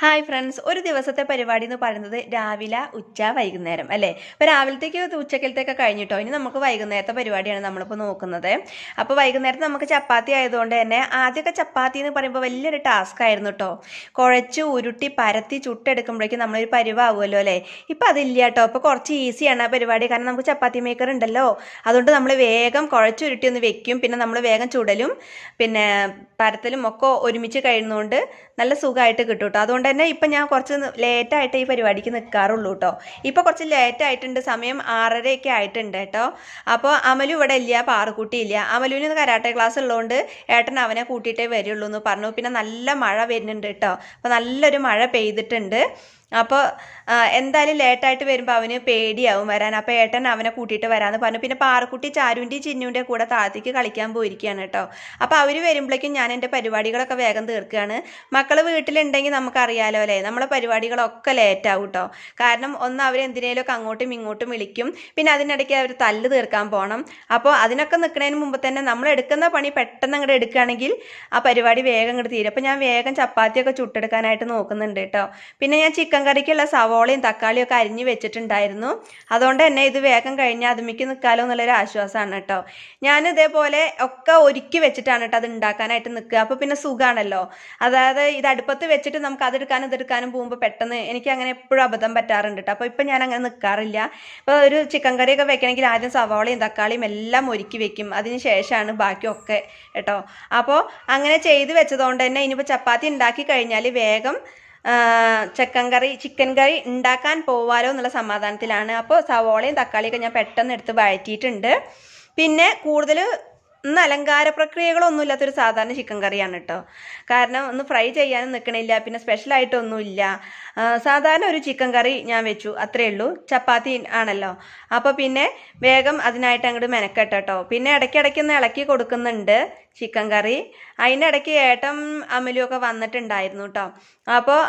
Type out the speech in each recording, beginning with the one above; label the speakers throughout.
Speaker 1: Hi friends ഒരു ദിവസത്തെ പരിപാടി എന്ന് പറയുന്നത് രാവിലെ ഉച്ച വൈകുന്നേരം അല്ലേ? അപ്പോൾ രാവിലത്തേക്ക് ഉച്ചക്കലത്തേക്ക് കഴിഞ്ഞിട്ടോ? ഇനി നമുക്ക് വൈകുന്നേരത്തെ പരിപാടിയാണ് നമ്മളിപ്പോൾ നോക്കുന്നത്. അപ്പോൾ വൈകുന്നേരത്ത് നമുക്ക് ചപ്പാത്തി ആയതുകൊണ്ട് തന്നെ ആദ്യമൊക്കെ ചപ്പാത്തി എന്ന് പറയുമ്പോൾ വലിയൊരു ടാസ്ക് ആയിരുന്നു കേട്ടോ കുഴച്ച് ഉരുട്ടി പരത്തി ചുട്ടെടുക്കുമ്പോഴേക്കും നമ്മളൊരു പരിവാകുമല്ലോ അല്ലേ? ഇപ്പം അതില്ല കേട്ടോ ഇപ്പോൾ കുറച്ച് ഈസിയാണ് ആ പരിപാടി. കാരണം നമുക്ക് ചപ്പാത്തി മേക്കർ ഉണ്ടല്ലോ. അതുകൊണ്ട് നമ്മൾ വേഗം കുഴച്ച് ഉരുട്ടി ഒന്ന് വെക്കും. പിന്നെ നമ്മൾ വേഗം ചുടലും. പിന്നെ പരത്തലും ഒക്കെ ഒരുമിച്ച് കഴിയുന്നതുകൊണ്ട് നല്ല സുഖമായിട്ട് കിട്ടും കേട്ടോ തന്നെ ഇപ്പം ഞാൻ കുറച്ച് ലേറ്റായിട്ട് ഈ പരിപാടിക്ക് നിൽക്കാറുള്ളൂ കേട്ടോ. ഇപ്പോൾ കുറച്ച് ലേറ്റ് ആയിട്ടുണ്ട് സമയം ആറരയൊക്കെ ആയിട്ടുണ്ട് കേട്ടോ. അപ്പോൾ അമലു ഇവിടെ ഇല്ല പാറക്കുട്ടി ഇല്ല. അമലുവിന് കരാട്ടെ ക്ലാസ് ഉള്ളതുകൊണ്ട് ഏട്ടൻ അവനെ കൂട്ടിയിട്ടേ വരുള്ളൂ എന്ന് പറഞ്ഞു. പിന്നെ നല്ല മഴ വരുന്നുണ്ട് കേട്ടോ. അപ്പോൾ നല്ലൊരു മഴ പെയ്തിട്ടുണ്ട്. അപ്പോൾ എന്തായാലും ലേറ്റായിട്ട് വരുമ്പോൾ അവന് പേടിയാവും വരാൻ. അപ്പോൾ ഏട്ടൻ അവനെ കൂട്ടിയിട്ട് വരാമെന്ന് പറഞ്ഞു. പിന്നെ പാറക്കുട്ടി ചാരുവിന്റെയും ചിന്നുവിന്റെ കൂടെ താഴത്തേക്ക് കളിക്കാൻ പോയിരിക്കുകയാണ് കേട്ടോ. അപ്പോൾ അവർ വരുമ്പോഴേക്കും ഞാൻ എന്റെ പരിപാടികളൊക്കെ വേഗം തീർക്കുകയാണ്. മക്കൾ വീട്ടിലുണ്ടെങ്കിൽ നമുക്കറിയാലോ അല്ലേ? നമ്മളെ പരിപാടികളൊക്കെ ലേറ്റ് ആവും കേട്ടോ. കാരണം ഒന്ന് അവർ എന്തിനേലൊക്കെ അങ്ങോട്ടും ഇങ്ങോട്ടും വിളിക്കും. പിന്നെ അതിനിടയ്ക്ക് അവർ തല്ല് തീർക്കാൻ പോകണം അപ്പോൾ അതിനൊക്കെ നിൽക്കുന്നതിന് മുമ്പ് തന്നെ നമ്മൾ എടുക്കുന്ന പണി പെട്ടെന്ന് അങ്ങോട്ട് എടുക്കുകയാണെങ്കിൽ ആ പരിപാടി വേഗം അങ്ങോട്ട് തീരും. അപ്പോൾ ഞാൻ വേഗം ചപ്പാത്തിയൊക്കെ ചുട്ടെടുക്കാനായിട്ട് നോക്കുന്നുണ്ട് കേട്ടോ. പിന്നെ ഞാൻ ചിക്കൻ കറിക്കുള്ള സവോളയും തക്കാളിയും ഒക്കെ അരിഞ്ഞ് വെച്ചിട്ടുണ്ടായിരുന്നു. അതുകൊണ്ട് തന്നെ ഇത് വേഗം കഴിഞ്ഞാൽ അതുമിക്ക് നിൽക്കാലോ എന്നുള്ളൊരു ആശ്വാസമാണ് കേട്ടോ. ഞാൻ ഇതേപോലെ ഒക്കെ ഒരുക്കി വെച്ചിട്ടാണ് കേട്ടോ അത് ഉണ്ടാക്കാനായിട്ട് നിൽക്കുക. അപ്പോൾ പിന്നെ സുഖമാണല്ലോ. അതായത് ഇത് അടുപ്പത്ത് വെച്ചിട്ട് നമുക്ക് അതെടുക്കാനും ഇതെടുക്കാനും പോകുമ്പോൾ പെട്ടെന്ന് എനിക്ക് അങ്ങനെ എപ്പോഴും അബദ്ധം പറ്റാറുണ്ട് കേട്ടോ. അപ്പോൾ ഇപ്പം ഞാൻ അങ്ങനെ നിൽക്കാറില്ല. ഇപ്പോൾ ഒരു ചിക്കൻ കറിയൊക്കെ വെക്കണമെങ്കിൽ ആദ്യം സവോളയും തക്കാളിയും എല്ലാം ഒരുക്കി വെക്കും. അതിന് ശേഷമാണ് ബാക്കിയൊക്കെ കേട്ടോ. അപ്പോൾ അങ്ങനെ ചെയ്ത് വെച്ചതുകൊണ്ട് തന്നെ ഇനിയിപ്പോൾ ചപ്പാത്തി ഉണ്ടാക്കി കഴിഞ്ഞാൽ വേഗം ചിക്കൻ കറി ചിക്കൻ കറി ഉണ്ടാക്കാൻ പോവാലോ എന്നുള്ള സമാധാനത്തിലാണ്. അപ്പോൾ സവോളയും തക്കാളിയൊക്കെ ഞാൻ പെട്ടെന്ന് എടുത്ത് വഴറ്റിയിട്ടുണ്ട്. പിന്നെ കൂടുതൽ ഇന്ന് അലങ്കാര പ്രക്രിയകളൊന്നും ഇല്ലാത്തൊരു സാധാരണ ചിക്കൻ കറിയാണ് കേട്ടോ കാരണം ഒന്ന് ഫ്രൈ ചെയ്യാനും നിൽക്കണില്ല പിന്നെ സ്പെഷ്യലായിട്ടൊന്നുമില്ല സാധാരണ ഒരു ചിക്കൻ കറി ഞാൻ വെച്ചു അത്രയേ ഉള്ളൂ. ചപ്പാത്തി ആണല്ലോ. അപ്പോൾ പിന്നെ വേഗം അതിനായിട്ട് അങ്ങോട്ട് മെനക്കെട്ടോ കേട്ടോ പിന്നെ ഇടയ്ക്കിടയ്ക്ക് ഒന്ന് ഇളക്കി കൊടുക്കുന്നുണ്ട്. Chicken curry. അതിനിടയ്ക്ക് ഏട്ടൻ അമലും ഒക്കെ വന്നിട്ടുണ്ടായിരുന്നു കേട്ടോ അപ്പോൾ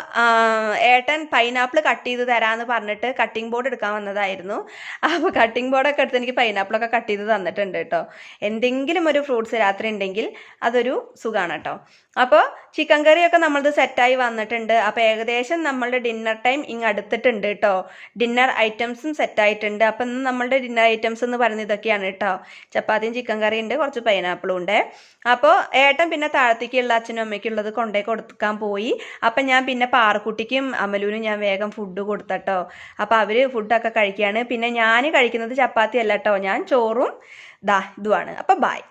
Speaker 1: ഏട്ടൻ പൈനാപ്പിൾ കട്ട് ചെയ്ത് തരാമെന്ന് പറഞ്ഞിട്ട് കട്ടിംഗ് ബോർഡ് എടുക്കാൻ വന്നതായിരുന്നു. അപ്പോൾ കട്ടിംഗ് ബോർഡൊക്കെ എടുത്ത് എനിക്ക് പൈനാപ്പിളൊക്കെ കട്ട് ചെയ്ത് തന്നിട്ടുണ്ട് കേട്ടോ എന്തെങ്കിലും ഒരു ഫ്രൂട്ട്സ് രാത്രി ഉണ്ടെങ്കിൽ അതൊരു സുഖമാണ് കേട്ടോ അപ്പോൾ ചിക്കൻ കറിയൊക്കെ നമ്മളത് സെറ്റായി വന്നിട്ടുണ്ട്. അപ്പോൾ ഏകദേശം നമ്മളുടെ ഡിന്നർ ടൈം ഇങ്ങ് അടുത്തിട്ടുണ്ട് കേട്ടോ ഡിന്നർ ഐറ്റംസും സെറ്റായിട്ടുണ്ട് അപ്പം ഇന്ന് നമ്മളുടെ ഡിന്നർ ഐറ്റംസ് എന്ന് പറയുന്നത് ഇതൊക്കെയാണ് കേട്ടോ ചപ്പാത്തിയും ചിക്കൻ കറിയും ഉണ്ട് കുറച്ച് പൈനാപ്പിളും ഉണ്ട് അപ്പോൾ ഏട്ടൻ പിന്നെ താഴത്തേക്കുള്ള അച്ഛനും അമ്മയ്ക്കുള്ളത് കൊണ്ടേ കൊടുക്കാൻ പോയി. അപ്പം ഞാൻ പിന്നെ പാറക്കുട്ടിക്കും അമലൂനും ഞാൻ വേഗം ഫുഡ് കൊടുത്തട്ടോ. അപ്പോൾ അവർ ഫുഡൊക്കെ കഴിക്കുകയാണ് പിന്നെ ഞാൻ കഴിക്കുന്നത് ചപ്പാത്തി അല്ല കേട്ടോ ഞാൻ ചോറും ദാ ഇതുമാണ് അപ്പോൾ ബായ്